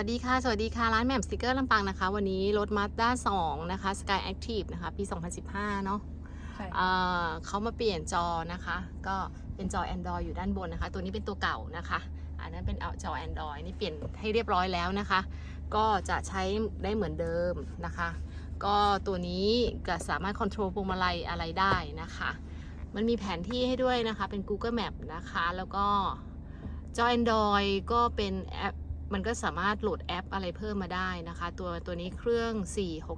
สวัสดีค่ะ สวัสดีค่ะ ร้านแหม่มสติกเกอร์ลำปางนะคะ วันนี้รถ Mazda 2นะคะ Sky Active นะคะ ปี 2015 เนาะใช่เอ่อเขามาเปลี่ยนจอนะคะ ก็เป็นจอ Android อยู่ด้านบนนะคะ ตัวนี้เป็นตัวเก่านะคะ อันนั้นเป็นเอาจอ Android นี่เปลี่ยนให้เรียบร้อยแล้วนะคะ ก็จะใช้ได้เหมือนเดิมนะคะ ก็ตัวนี้ก็สามารถค o n t r o l พวงมาลัยอะไรได้นะคะ มันมีแผนที่ให้ด้วยนะคะ เป็น Google Map นะคะ แล้วก็จอ Android ก็เป็นแอป มันก็สามารถโหลดแอปอะไรเพิ่มมาได้นะคะ ตัวตัวนี้เครื่อง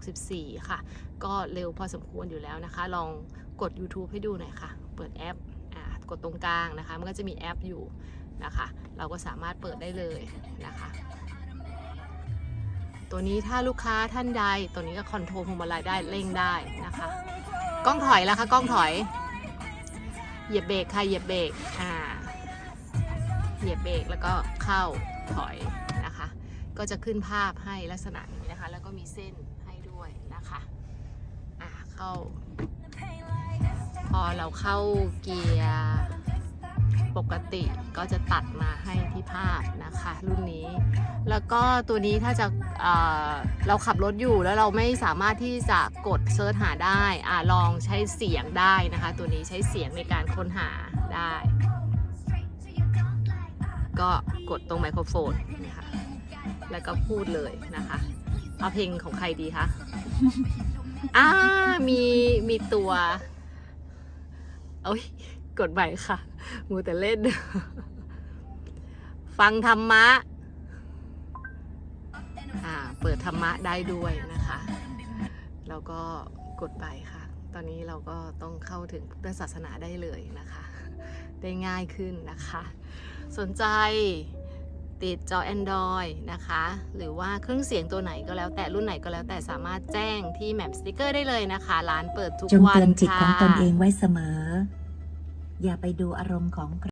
464 ค่ะ ก็เร็วพอสมควรอยู่แล้วนะคะ ลองกด YouTube ให้ดูหน่อยค่ะ เปิดแอปอ่ากดตรงกลางนะคะ มันก็จะมีแอปอยู่นะคะ เราก็สามารถเปิดได้เลยนะคะตัวนี้ถ้าลูกค้าท่านใดตัวนี้ก็คอนโทรลพวงมาลัยได้เร่งได้นะคะ กล้องถอยแล้วค่ะกล้องถอย เหยียบเบรกค่ะเหยียบเบรกอ่า เหยียบเบรกแล้วก็เข้าถอยนะคะ ก็จะขึ้นภาพให้ลักษณะนี้นะคะ แล้วก็มีเส้นให้ด้วยนะคะอ่าเข้า พอเราเข้าเกียร์ปกติก็จะตัดมาให้ที่ภาพนะคะ รุ่นนี้ แล้วก็ตัวนี้ถ้าจะเเราขับรถอยู่แล้วเราไม่สามารถที่จะกดเซิร์ชหาได้อ่าลองใช้เสียงได้นะคะ ตัวนี้ใช้เสียงในการค้นหาได้ ก็กดตรงไมโครโฟนนะคะแล้วก็พูดเลยนะคะ เอาเพลงของใครดีคะอ่ามีมีตัวโอ้ยกดใหม่ค่ะ มูแต่เล่น ฟังธรรมะอ่าเปิดธรรมะได้ด้วยนะคะ แล้วก็กดไปค่ะ ตอนนี้เราก็ต้องเข้าถึงพุทธศาสนาได้เลยนะคะ ได้ง่ายขึ้นนะคะ สนใจติดจอ Android นะคะ หรือว่าเครื่องเสียงตัวไหนก็แล้วแต่รุ่นไหนก็แล้วแต่สามารถแจ้งที่แมปสติกเกอร์ได้เลยนะคะ ร้านเปิดทุกวันค่ะจงเตือนจิตของตนเองไว้เสมอ อย่าไปดูอารมณ์ของ